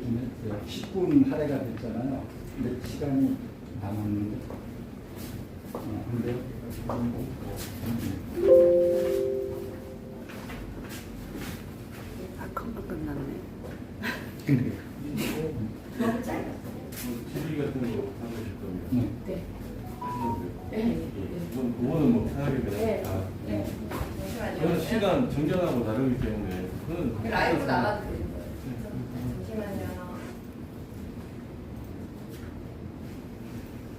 좀 했어요. 10분 할애가 됐잖아요. 근데 시간이 남았는데. 어, 근데 아, 금방 끝났네. 근데 너무 짧아. TV 같은 거 사주실 거면 네. 네. 네. 네. 그건 그거는 뭐 편하게 그냥 네. 다. 네. 잠시만요. 시간 정전하고 다르기 때문에 그건 네. 라이브 나가도 되는 거예요. 잠시만요.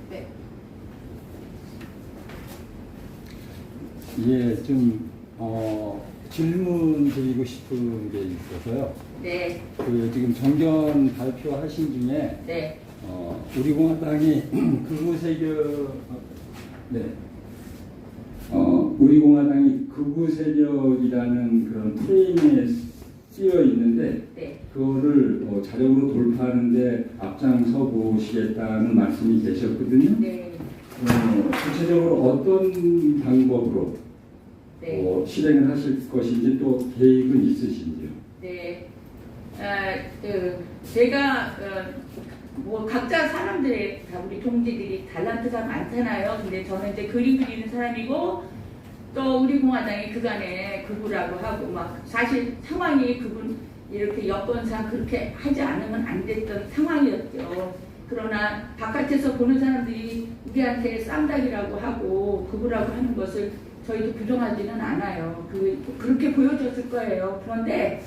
네. 예, 좀 어, 질문 드리고 싶은 게 있어서요. 네. 그 지금 정견 발표하신 중에 네. 어, 우리 공화당이 극우 세력 어, 네. 어, 우리 공화당이 극우 세력이라는 그런 프레임에 쓰여 있는데 네. 그거를 어, 자력으로 돌파하는데 앞장서 보시겠다는 말씀이 계셨거든요. 네. 어, 구체적으로 어떤 방법으로 네. 어, 실행을 하실 것인지 또 계획은 있으신지요? 네. 아, 그, 제가, 어, 뭐, 각자 사람들의, 다 우리 동지들이 달란트가 많잖아요. 근데 저는 이제 그림 그리는 사람이고, 또 우리 공화당이 그간에 극우라고 하고, 막, 사실 상황이 그분 이렇게 여건상 그렇게 하지 않으면 안 됐던 상황이었죠. 그러나 바깥에서 보는 사람들이 우리한테 쌍닭이라고 하고, 극우라고 하는 것을 저희도 부정하지는 않아요. 그, 그렇게 보여줬을 거예요. 그런데,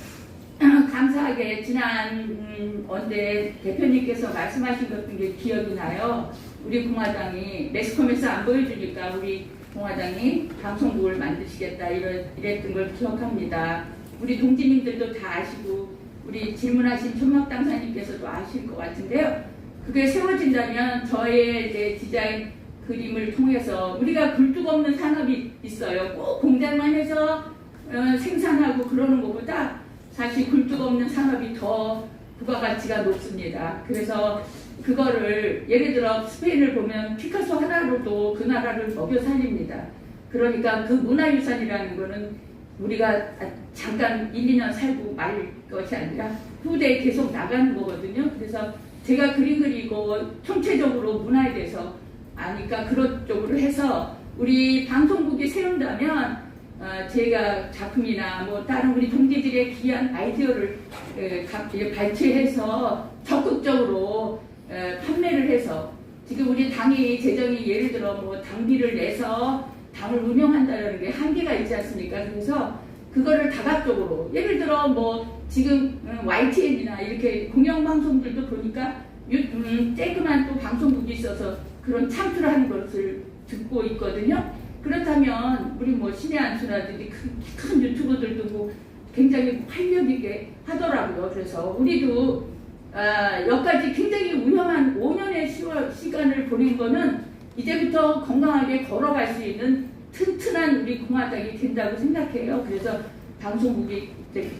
감사하게 지난 음, 언제 대표님께서 말씀하신 것들 게 기억이 나요. 우리 공화당이 매스컴에서 안 보여주니까 우리 공화당이 방송국을 만드시겠다 이런 이랬던 걸 기억합니다. 우리 동지님들도 다 아시고 우리 질문하신 천막 당사님께서도 아실 것 같은데요. 그게 세워진다면 저의 이제 디자인 그림을 통해서 우리가 굴뚝 없는 산업이 있어요. 꼭 공장만 해서 어, 생산하고 그러는 것보다 사실 굴뚝 없는 산업이 더 부가가치가 높습니다. 그래서 그거를 예를 들어 스페인을 보면 피카소 하나로도 그 나라를 먹여 살립니다. 그러니까 그 문화유산이라는 거는 우리가 잠깐 1, 2년 살고 말 것이 아니라 후대에 계속 나가는 거거든요. 그래서 제가 그림 그리고 총체적으로 문화에 대해서 아니까 그런 쪽으로 해서 우리 방송국이 세운다면 어, 제가 작품이나 뭐 다른 우리 동지들의 귀한 아이디어를 에, 각- 예, 발췌해서 적극적으로 에, 판매를 해서 지금 우리 당이 재정이 예를 들어 뭐 당비를 내서 당을 운영한다는 게 한계가 있지 않습니까? 그래서 그거를 다각적으로 예를 들어 뭐 지금 음, YTN이나 이렇게 공영방송들도 보니까 유, 음, 쬐끄만 또 방송국이 있어서 그런 참투를 하는 것을 듣고 있거든요. 그렇다면 우리 뭐 신의 안수라든지 큰, 큰 유튜버들도 뭐 굉장히 활력 있게 하더라고요. 그래서 우리도 아, 여기까지 굉장히 위험한 5년의 시월, 시간을 보낸 거는 이제부터 건강하게 걸어갈 수 있는 튼튼한 우리 공화당이 된다고 생각해요. 그래서 방송국이 이제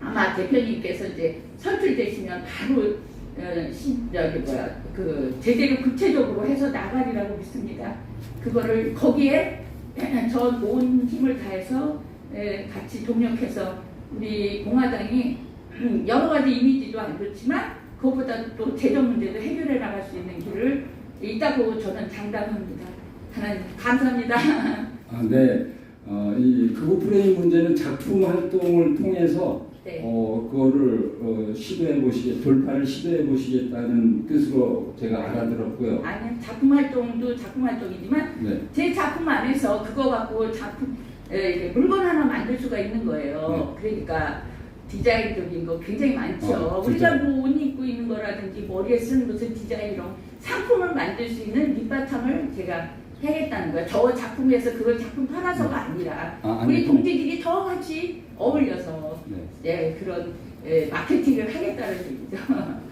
아마 대표님께서 이제 선출되시면 바로 어, 시, 저기 뭐야 그 제대로 구체적으로 해서 나가리라고 믿습니다. 그거를 거기에 저온 힘을 다해서 에, 같이 동력해서 우리 공화당이 여러 가지 이미지도 안 좋지만 그것보다 또 재정 문제도 해결해 나갈 수 있는 길을 있다고 저는 장담합니다. 하나님 감사합니다. 아, 네. 어, 이 극우 프레임 문제는 작품 활동을 통해서 네. 어, 그거를 어, 시도해 보시겠, 돌파를 시도해 보시겠다는 뜻으로 제가 알아들었고요. 아니 작품 활동도 작품 활동이지만 네. 제 작품 안에서 그거 갖고 작품 에, 이렇게 물건 하나 만들 수가 있는 거예요. 그러니까 디자인적인 거 굉장히 많죠. 네. 어, 우리가. 뭐 옷 입고 있는 거라든지 머리에 쓰는 무슨 디자인 이런 상품을 만들 수 있는 밑바탕을 제가 해야겠다는 거예요. 저 작품에서 그걸 작품 팔아서가 아니라 아, 우리 아니, 동지들이 더 같이 어울려서 네. 예, 그런 예, 마케팅을 하겠다는 얘기죠.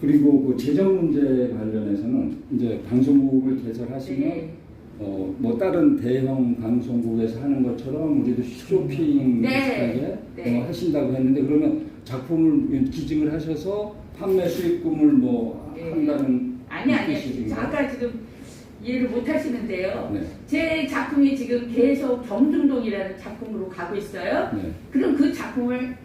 그리고 그 재정 문제 관련해서는 이제 방송국을 개설하시면 네. 어, 뭐 다른 대형 방송국에서 하는 것처럼 우리도 쇼핑 네. 비슷하게 네. 어, 하신다고 했는데 그러면 작품을 기증을 하셔서 판매 수익금을 뭐 네. 한다는 아니 아니? 아까 지금 이해를 못 하시는데요. 네. 제 작품이 지금 계속 정중동이라는 작품으로 가고 있어요. 네. 그럼 그 작품을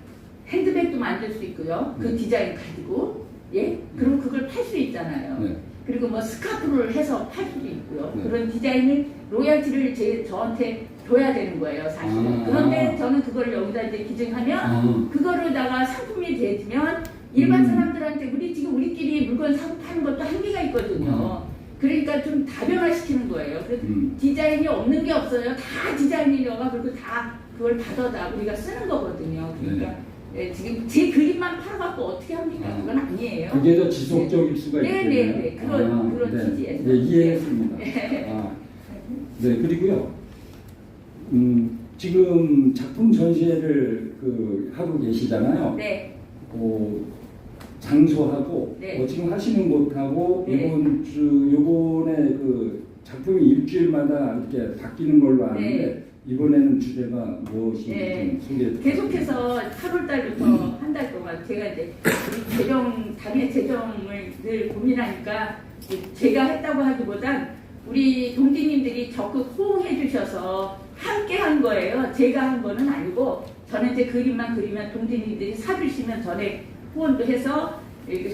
핸드백도 만들 수 있고요. 그 네. 디자인 가지고 예? 그럼 그걸 팔 수 있잖아요. 네. 그리고 뭐 스카프를 해서 팔 수도 있고요. 네. 그런 디자인을 로얄티를 제, 저한테 줘야 되는 거예요, 사실은. 아. 그런데 저는 그걸 여기다 이제 기증하면 아, 그거로다가 상품이 되면 일반 음. 사람들한테 우리 지금 우리끼리 물건 사고 파는 것도 한계가 있거든요. 그러니까 좀 다변화시키는 거예요. 그래서 음. 디자인이 없는 게 없어요. 다 디자인이려가 그리고 다 그걸 받아다 우리가 쓰는 거거든요. 그러니까 예, 지금 제 그림만 팔아갖고 어떻게 합니까? 네. 아. 그건 아니에요. 그게 더 지속적일 수가 네, 있겠네요. 네, 네. 그런- 그런 네. 취지에서. 네, 이해했습니다. 아, 네, 그리고요. 음, 지금 작품 전시회를 그 하고 계시잖아요. 네, 그 장소하고 네. 어, 지금 하시는 곳하고 네. 이번 주 요번에 그 작품이 일주일마다 이렇게 바뀌는 걸로 아는데 네. 이번에는 주제가 무엇인지 네. 좀 소개해 주세요. 계속해서 8월 달부터 한 달 동안 제가 이제 우리 재정 당의 재정을 늘 고민하니까 제가 했다고 하기보단 우리 동지님들이 적극 호응해 주셔서 함께 한 거예요. 제가 한 거는 아니고 저는 이제 그림만 그리면 동지님들이 사주시면 전에 후원도 해서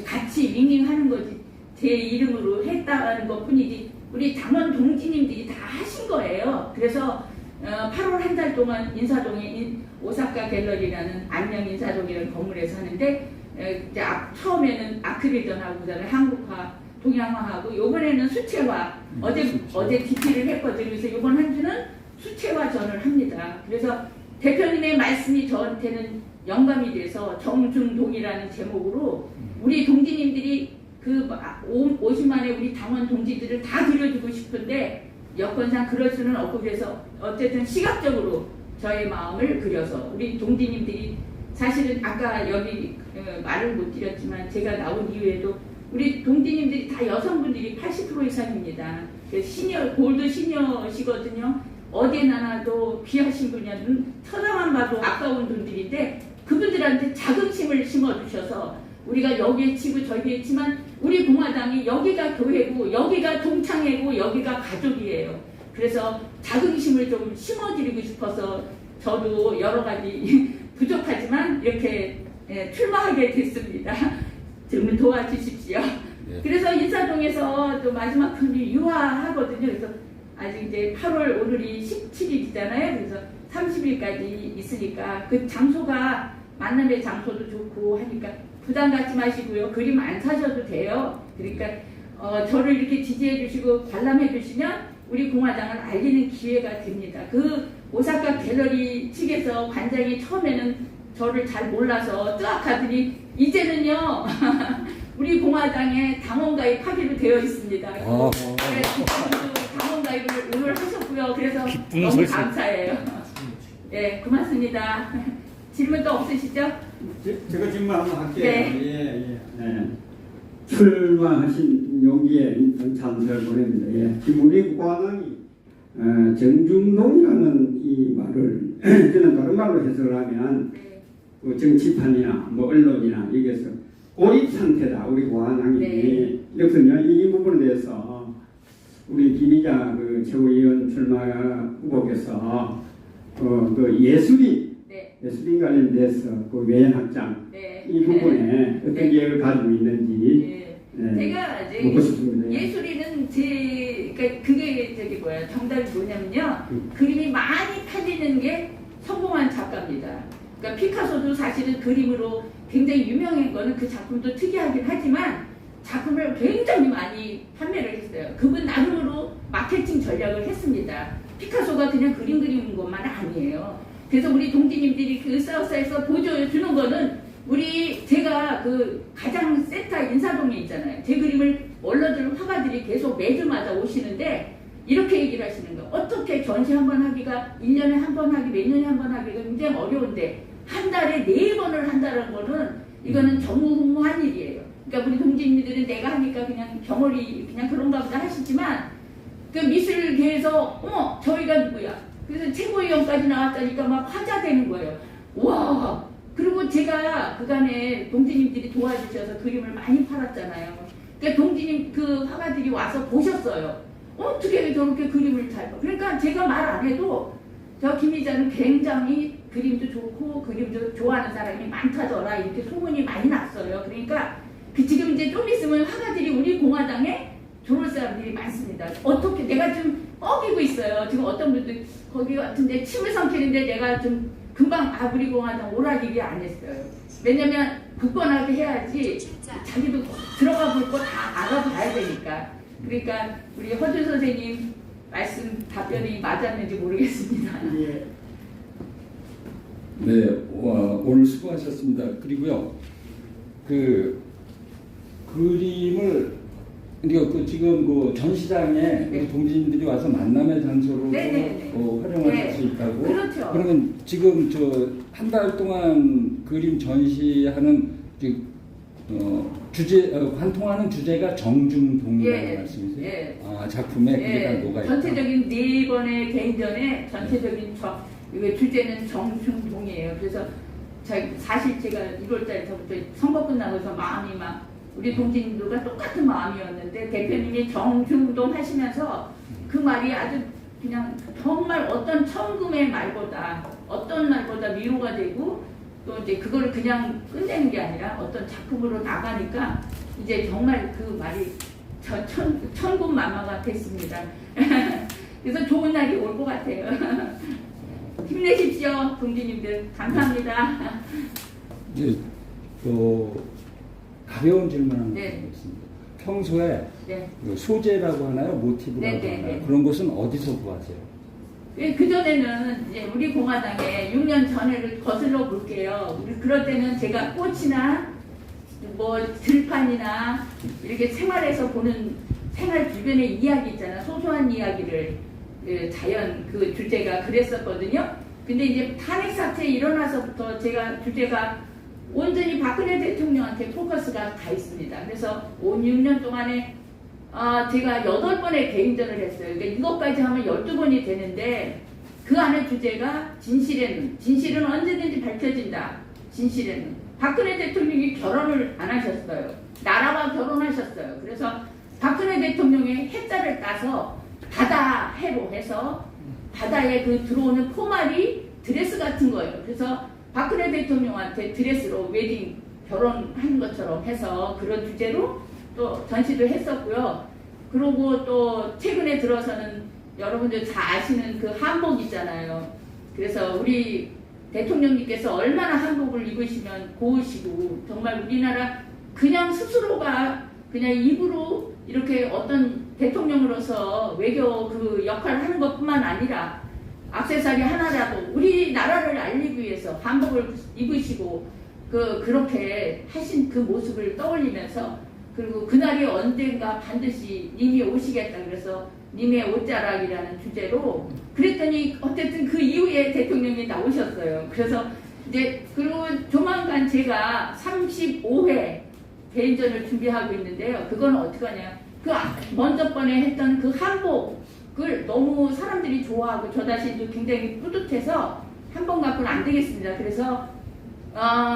같이 윙윙 하는 거지 제 이름으로 했다는 것 뿐이지 우리 당원 동지님들이 다 하신 거예요. 그래서 어, 8월 한 달 동안 인사동에 인- 오사카 갤러리라는 안녕 인사동이라는 건물에서 하는데 에, 이제 앞, 처음에는 아크릴전하고 그다음에 한국화, 동양화하고 요번에는 수채화 음, 어제 수채. 어제 DP를 했거든요. 그래서 요번 한 주는 수채화전을 합니다. 그래서 대표님의 말씀이 저한테는 영감이 돼서 정중동이라는 제목으로 우리 동지님들이 그 50만의 우리 당원 동지들을 다 그려주고 싶은데 여건상 그럴 수는 없고 그래서 어쨌든 시각적으로 저의 마음을 그려서 우리 동지님들이 사실은 아까 여기 어, 말을 못 드렸지만 제가 나온 이후에도 우리 동지님들이 다 여성분들이 80% 이상입니다. 시니어 골드 시니어시거든요. 어디에 나나도 귀하신. 눈 쳐다만 봐도 아까운 분들인데 그분들한테 자긍심을 심어주셔서 우리가 여기에 치고 저기에 치만 우리 공화당이 여기가 교회고 여기가 동창회고 여기가 가족이에요. 그래서 자긍심을 좀 심어드리고 싶어서 저도 여러 가지 부족하지만 이렇게 예, 출마하게 됐습니다. 좀 도와주십시오. 네. 그래서 인사동에서 또 마지막 편이 유화하거든요. 그래서 아직 이제 8월 오늘이 17일이잖아요. 그래서 30일까지 있으니까 그 장소가 만남의 장소도 좋고 하니까 부담 갖지 마시고요. 그림 안 사셔도 돼요. 그러니까 어, 저를 이렇게 지지해 주시고 관람해 주시면 우리 공화당을 알리는 기회가 됩니다. 그 오사카 갤러리 측에서 관장이 처음에는 저를 잘 몰라서 뜨악하더니 이제는요 우리 공화당에 당원 가입하기로 되어 있습니다. 아, 네, 그분도 당 원 가입을 오늘 하셨고요. 그래서 기쁜 너무 소식. 감사해요. 네, 고맙습니다. 질문 또 없으시죠? 제- 제가 질문 한번 할게요. 네. 예, 예. 네. 출마하신 용기에 찬스를 보냅니다. 예. 지금 우리 국왕이 어, 정중동이라는 이 말을 저는 다른 말로 해석을 하면 네. 그 정치판이나 뭐 언론이나 여기에서 고립 상태다 우리 고한항이 네. 여기서요 이 부분에 대해서 우리 김희자 그 최고위원 출마 후보께서 어, 그 예술인 네. 예술인 관련돼서 그 외연학장 네. 이 부분에 어떤 네. 계획을 가지고 있는지 네. 네, 제가 이제 묻고 싶습니다. 예술인은 제 그러니까 그게 저기 뭐야 정답이 뭐냐면요 음. 그림이 많이 팔리는 게 성공한 작가입니다. 그러니까 피카소도 사실은 그림으로 굉장히 유명한 거는 그 작품도 특이하긴 하지만 작품을 굉장히 많이 판매를 했어요. 그분 나름으로 마케팅 전략을 했습니다. 피카소가 그냥 그림 그리는 것만 아니에요. 그래서 우리 동지님들이 그 사우스에서 보조해 주는 거는 우리 제가 그 가장 센터 인사동에 있잖아요. 제 그림을 원로들 화가들이 계속 매주마다 오시는데 이렇게 얘기를 하시는 거예요. 어떻게 전시 한 번 하기가 1년에 한 번 하기 몇 년에 한 번 하기가 굉장히 어려운데 한 달에 네 번을 한다는 거는 이거는 정무후무한 일이에요. 그러니까 우리 동지님들은 내가 하니까 그냥 경월이 그냥 그런가 보다 하시지만 그 미술계에서 어머 저희가 누구야? 그래서 최고위원까지 나왔다니까 막 화자 되는 거예요. 와 그리고 제가 그간에 동지님들이 도와주셔서 그림을 많이 팔았잖아요. 그러니까 동지님 그 화가들이 와서 보셨어요. 어떻게 저렇게 그림을 잘 봐? 그러니까 제가 말 안 해도 저 김희자는 굉장히 그림도 좋고 그림도 좋아하는 사람이 많다더라 이렇게 소문이 많이 났어요. 그러니까 그 지금 이제 좀 있으면 화가들이 우리 공화당에 들어올 사람들이 많습니다. 어떻게 내가 좀 뻐기고 있어요. 지금 어떤 분들 거기 같은데 침을 삼키는데 내가 좀 금방 아 우리 공화당 오라 얘기 안 했어요. 왜냐면 굳건하게 해야지 자기도 들어가 볼 거 다 알아봐야 되니까. 그러니까 우리 허준 선생님 말씀 답변이 맞았는지 모르겠습니다. 예. 네, 와, 오늘 수고하셨습니다. 그리고요, 그 그림을 그리고 그 지금 그 전시장에 우리 동지인들이 와서 만남의 장소로 네, 네, 네. 어, 활용하실 네. 수 있다고. 그렇죠. 그러면 지금 저 한 달 동안 그림 전시하는 그, 어, 주제 어, 관통하는 주제가 정중동이라고 예, 말씀이세요? 예. 아 작품에 그게 다 녹아 있다. 전체적인 네 번의 개인전에 전체적인 저, 이거 주제는 정중동이에요. 그래서 자, 사실 제가 1월달부터 선거 끝나고서 마음이 막 우리 동지님들과 똑같은 마음이었는데 대표님이 정중동 하시면서 그 말이 아주 그냥 정말 어떤 천금의 말보다 어떤 말보다 위로가 되고 또 이제 그거를 그냥 끝내는 게 아니라 어떤 작품으로 나가니까 이제 정말 그 말이 저 천, 천군만마가 됐습니다. 그래서 좋은 날이 올 것 같아요. 힘내십시오, 동지님들. 감사합니다. 이제 또 가벼운 질문 하나 네. 드리겠습니다. 평소에 네. 그 소재라고 하나요, 모티브라고 네, 네, 하나요? 네. 그런 것은 어디서 구하세요? 그 전에는 이제 우리 공화당에 6년 전에를 거슬러 볼게요. 우리 그럴 때는 제가 꽃이나 뭐 들판이나 이렇게 생활에서 보는 생활 주변의 이야기 있잖아. 소소한 이야기를 그 자연 그 주제가 그랬었거든요. 근데 이제 탄핵 사태 일어나서부터 제가 주제가 온전히 박근혜 대통령한테 포커스가 가 있습니다. 그래서 5, 6년 동안에 아, 제가 여덟 번의 개인전을 했어요. 그러니까 이것까지 하면 12번이 되는데 그 안에 주제가 진실에는 진실은 언제든지 밝혀진다. 진실에는 박근혜 대통령이 결혼을 안 하셨어요. 나라와 결혼하셨어요. 그래서 박근혜 대통령의 해자를 따서 바다 해로 해서 바다에 그 들어오는 포말이 드레스 같은 거예요. 그래서 박근혜 대통령한테 드레스로 웨딩 결혼한 것처럼 해서 그런 주제로 또 전시도 했었고요. 그리고 또 최근에 들어서는 여러분들 잘 아시는 그 한복 있잖아요. 그래서 우리 대통령님께서 얼마나 한복을 입으시면 고우시고 정말 우리나라 그냥 스스로가 그냥 입으로 이렇게 어떤 대통령으로서 외교 그 역할을 하는 것뿐만 아니라 악세사리 하나라도 우리나라를 알리기 위해서 한복을 입으시고 그 그렇게 하신 그 모습을 떠올리면서 그리고 그날이 언젠가 반드시 님이 오시겠다 그래서 님의 옷자락이라는 주제로 그랬더니 어쨌든 그 이후에 대통령이 나오셨어요. 그래서 이제 그리고 조만간 제가 35회 개인전을 준비하고 있는데요. 그건 어떻게 하냐. 그 아- 먼저 번에 했던 그 한복 을 너무 사람들이 좋아하고 저 자신도 굉장히 뿌듯해서 한 번 갖고는 안 되겠습니다. 그래서 어,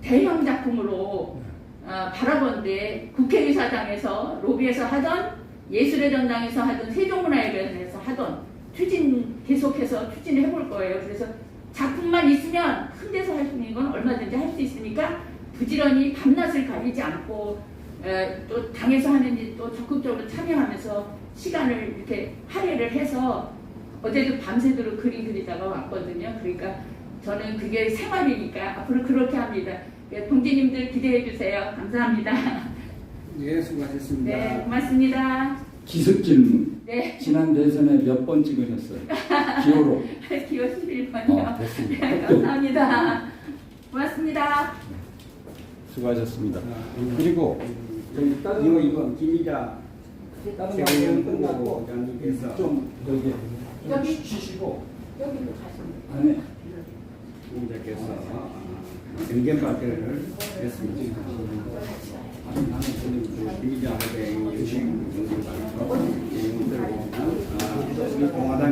대형 작품으로 어, 바라본데 국회의사당에서 로비에서 하던 예술의 전당에서 하던 세종문화회관에서 하던 추진 계속해서 추진을 해볼 거예요. 그래서 작품만 있으면 큰 데서 할 수 있는 건 얼마든지 할 수 있으니까 부지런히 밤낮을 가리지 않고 에, 또 당에서 하는지 또 적극적으로 참여하면서 시간을 이렇게 할애를 해서 어제도 밤새도록 그림 그리다가 왔거든요. 그러니까 저는 그게 생활이니까 앞으로 그렇게 합니다. 예, 동지님들 기대해 주세요. 감사합니다. 예, 수고하셨습니다. 네, 고맙습니다. 기습 질문. 네, 지난 대선에 몇 번 찍으셨어요? 기호로. 기호 11번이요. 어, 됐습니다. 네, 감사합니다. 고맙습니다. 수고하셨습니다. 아, 그리고 다른 이거 이번 김이자 방송 끝나고 부장님께서 좀 여기 여기. 쉬시고 여기로 가십니다. 안에 공자께서 의견 발표를 했습니다. 김이자 후보의 유신 의견 발표 내용들을 보면 아, 우리 공화당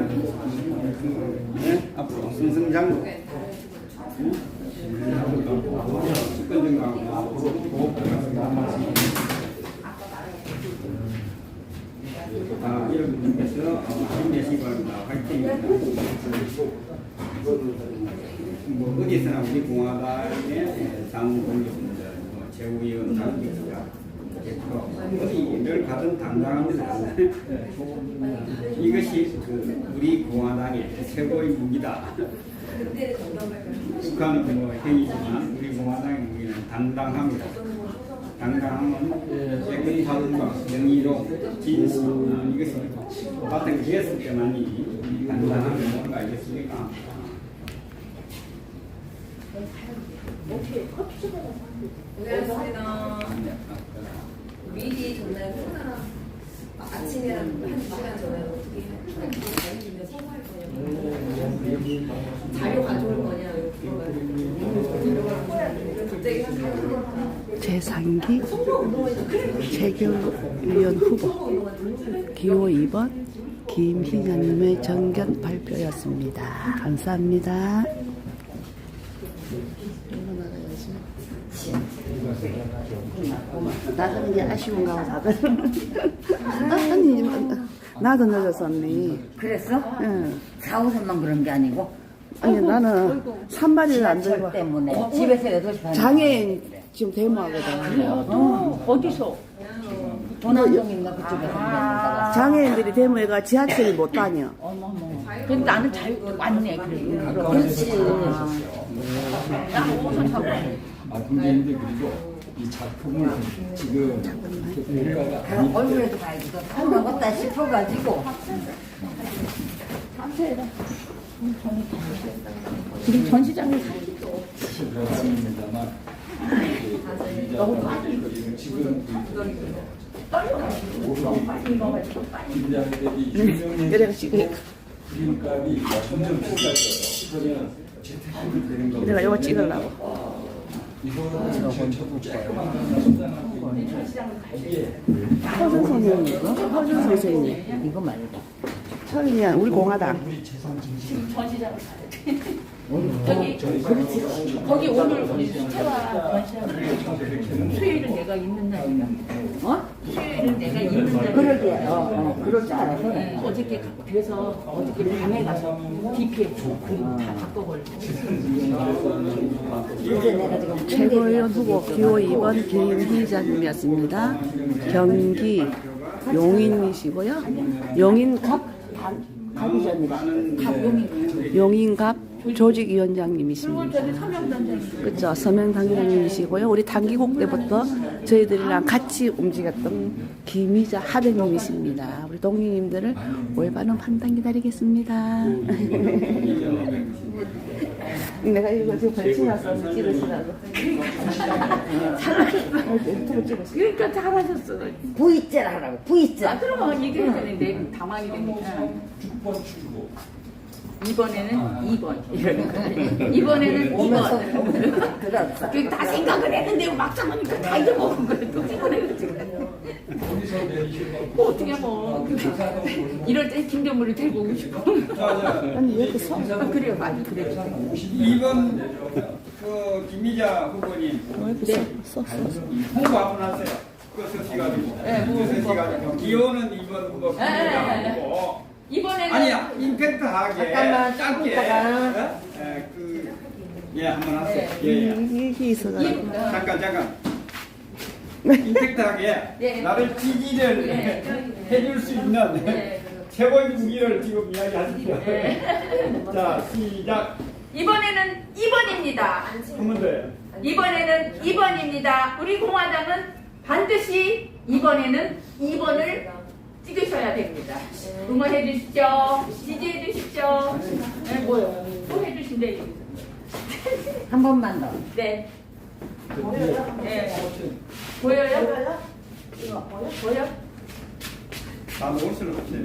네, 앞으로 승승장구 수권 증가하고 앞으로 아, 여러분께서 뭐 어디서나 우리 공화당의 장 동료분들, 뭐 최고위원장입니다. 어디 늘 가든 당당합니다. 이것이 그 우리 공화당의 최고의 무기다. 북한은 뭐 행위지만 우리 공화당의 무기는 당당합니다. 당당함은 깨끗함과 정의로 진실 이것이 같은 기했을 때만이 당당함이 뭔가 아니겠습니까? 고생하셨습니다. 미리 전날 후나 아침에 한 시간 전에 어떻게 다니면 서거할 거냐고 자료 가져올 거냐 이렇게 갑자기 한 4년 재상기 재교위원 후보 기호 2번 김희자님의 정견 발표였습니다. 감사합니다. 나도 이제 아쉬운가 봐 다들. 아니 나도 늦었어 언니. 그랬어? 응. 4, 5분만 그런 게 아니고 아니 나는 산발이를 안 들고 지하철 때문에 집에서 8시 반에 장애인 지금 데모하거든. 어, 어디서? 도남동인가 그쪽에서 아~ 장애인들이 데모해가 지하철이 못 다녀. 근데 나는 잘 왔네 그래도. 그렇지 왔네. 아 근데 이제 그리고 이 작품을 지금 이렇게 평가가 그럼 얼굴에도 봐야지 다 먹었다 싶어가지고 지금 전시장에 들어갑니다만 지금 그림값이 점점 비싸져요. 그러면. 내가 이거 찍으려고. 이거는 허준 선생님, 허준 선생님. 이거 말고 처음이야 우리 공화당. 중심. 전시장을 가야 돼. 저기 거기 오늘 우리 수채화 수요일은 내가 있는 날이야. 어? 수요일은 내가 있는 날이야. 그러게 어, 어 그럴 줄 알아서 네, 어저께 가- 그래서 어저께 밤에 가서 DP에 다 바꿔버리고 이제 내가 지금 최고위원 후보 기호 2번 김희자님이었습니다. 경기 용인이시고요. 용인갑 갑이전이다. 용인갑 조직위원장님이십니다. 그렇죠. 서명 당기장님이시고요. 우리 단기국 때부터 저희들이랑 같이 움직였던 김희자 하배님이십니다. 우리 동료님들을 올바른 판단 기다리겠습니다. 내가 이거 지금 걸치놨어 찍으시라고. 유튜브 찍으시. 그러니까 잘하셨어. V자 하라고 V자 나 들어가면 얘기해야 되는데 당황이 되니까. 6번 출구. 이번에는 2번 이러는 거 이번에는 2번 들었어 다 생각을 했는데 막상 하니까 다 잊어먹은 거야 또 어디서 내리시고 뭐 어떻게 뭐 이럴 때 김대물을 데리고 오고 싶어 아니 왜 이렇게 서? 아, 그래요 맞아 그래 2번 그 김미자 후보님 왜 이렇게 서? 서? 서? 홍보 한번 하세요. 그 서시가지고. 네, 그 서시가지고. 기호는 2번 후보 네, 네, 김미자 네. 후보. 이번에는 아니야 임팩트하게 잠깐만, 짧게 잠깐만. 어? 예, 그, 예 한번 하세요 네. 예, 예. 이게 있어가지고. 잠깐 잠깐 임팩트하게 네. 나를 지지를 네. 해줄 수 있는 네. 최고의 무기를 지금 이야기하십시오 네. 자 시작 이번에는 2번입니다 한 번 더요 이번에는 2번입니다 우리 공화당은 반드시 이번에는 2번을 찍으셔야 됩니다 응원해 주십시오 지지해 주십시오 네, 뭐요 또 해주신대 한 번만 더 네. 네. 보여요? 보여? 보여? 다 놓을수록 없어요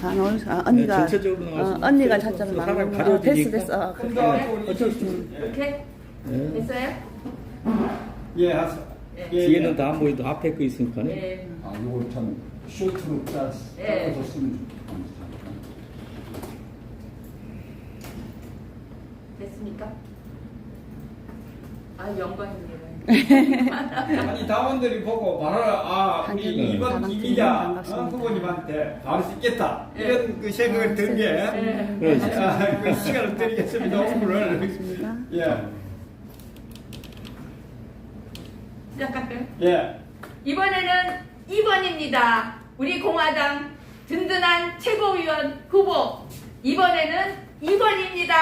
다 넣을 아, 언니가 전체적으로 어, 나가서 언니가 차점 사람을 나누는 거 가려주니까. 됐어 됐어 어, 그래. 어쩔 수 이렇게? 됐어요? 예, 하세요. 네. 예, 뒤에는 예. 다안 보이도 앞에 거 있으니까 네. 아, 이거 참 쇼트로 짜 네. 짜줬으면 됐습니까? 아, 영광입니다. 아니 당원들이 보고 바로 아 우리 이번 김이자. 후보님한테 바로 수 있겠다 네. 이런 그 생각을 들게 네. 아, 그 시간을 드리겠습니다 오늘을. 예. 시작할까요? 예. 이번에는 2번입니다. 우리 공화당 든든한 최고위원 후보. 이번에는 2번입니다.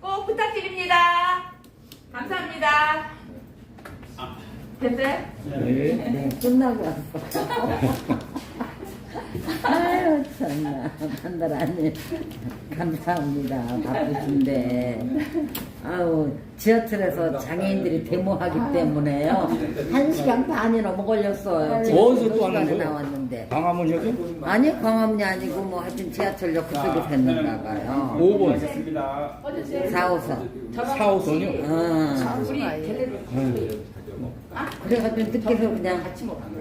꼭 부탁드립니다. 감사합니다. 됐어요? 네, 끝나고 왔어. 아유, 참나. 판단하니. 감사합니다. 바쁘신데. 아우, 지하철에서 장애인들이 데모하기 때문에요. 한 시간 반이 넘어 걸렸어요. 지금 어디서 또두 하는 시간에 거예요? 나왔는데. 광화문역에 아니, 광화문이 아니고 뭐 하여튼 지하철역 그쪽에서 했는가 봐요. 5번 알겠습니다. 4호선. 4호선이요. 어. 우리 텔레비전. 그래가지고 늦게서 그냥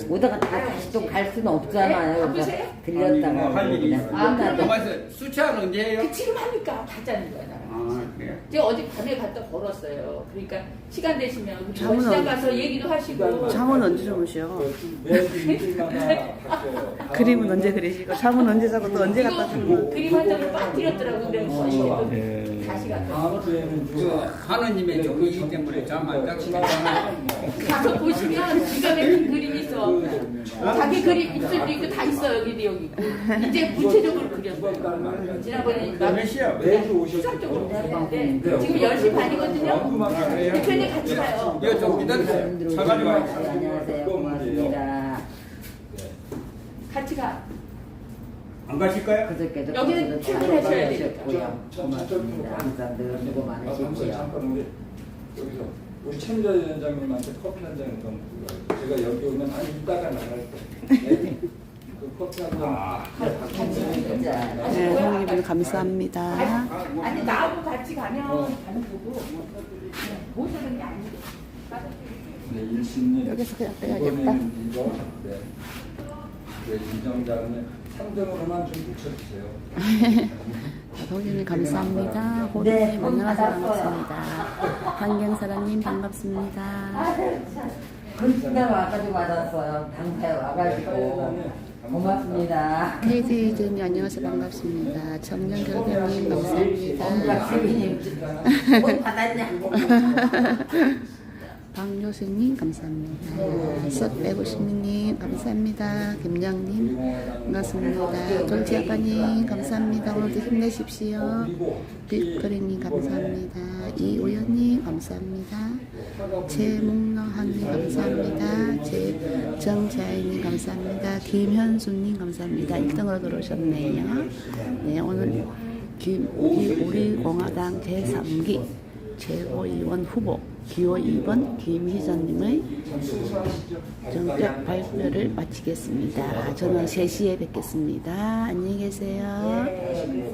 오다가 다 다시 또 갈 수는 없잖아요. 그래서 들렸다가 할 일이 그냥 있어요. 끝나죠. 가만있어. 수차는 언제예요? 그 지금 하니까 다 짜는 거야, 나랑. 아, 그래요? 제가 어제 밤에 갔다 걸었어요. 그러니까 시간 되시면 잠은 시장 안- 가서 얘기도 하시고. 잠은 언제 주무셔? 매주 일주일마다 바뀌어요. 그림은 언제 그리시고 잠은 언제 자고 또 언제 갖다 이거 주고 그림 한 장을 빠뜨렸더라고. 그래서 어제 네. 다시 갔다. 그 하느님의 종이기 때문에 잠안 자고 가서 보시면 기가 막힌 그림이 있어. 자기 그림 입술도 있고 다 있어 여기도 여기. 이제 구체적으로 그렸어요. 지난번에 몇 시야? 매주 오셨을 시작적으로 거예요. 했는데 지금 10시 반이거든요. 대표님 같이 가요. 이거 좀 기다리세요. 차가지고 와요. 안녕하세요. 고맙습니다. 같이 가. 안 가실까요? 그저께도 여기는 출근하셔야. 오셨고요. 고맙습니다. 항상 늘 수고 아, 많으시고요. 잠깐 우리 여기서 우리 최민자 위원장님한테 커피 한 잔좀 제가 여기 오면 한 이따가 나갈 때 네. 그 커피 한 잔. 네, 형님들 감사합니다. 아니 나하고 같이 가면 가는 거고 못 하는 게 아니고. 네, 일신님 여기서 그냥 빼야겠다. 이번에는 이거 네. 네, 이정장님 3등으로만 좀 붙여주세요. 형님 감사합니다. 네, 호리님 돈 안녕하세요. 받았어요. 반갑습니다. 반갑습니다. 근데 와가지고 받았어요. 당사에 와가지고. 고맙습니다. 헤이즈님 안녕하세요. 반갑습니다. 정년결경님 감사합니다. 엄작 시민님 못 받았냐? 박효수님 감사합니다. 썩150님 감사합니다. 김영님 반갑습니다. 돌지 아빠님 감사합니다. 오늘도 힘내십시오. 빛그리님 감사합니다. 이우연님 감사합니다. 최묵노한님 감사합니다. 최정자이님 감사합니다. 김현수님 감사합니다. 1등으로 들어오셨네요. 네 오늘 김, 우리 공화당 제3기 최고위원 후보 기호 2번 김희전님의 정책 발표를 마치겠습니다. 저는 3시에 뵙겠습니다. 안녕히 계세요. 네,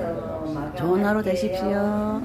막 좋은 하루 되십시오.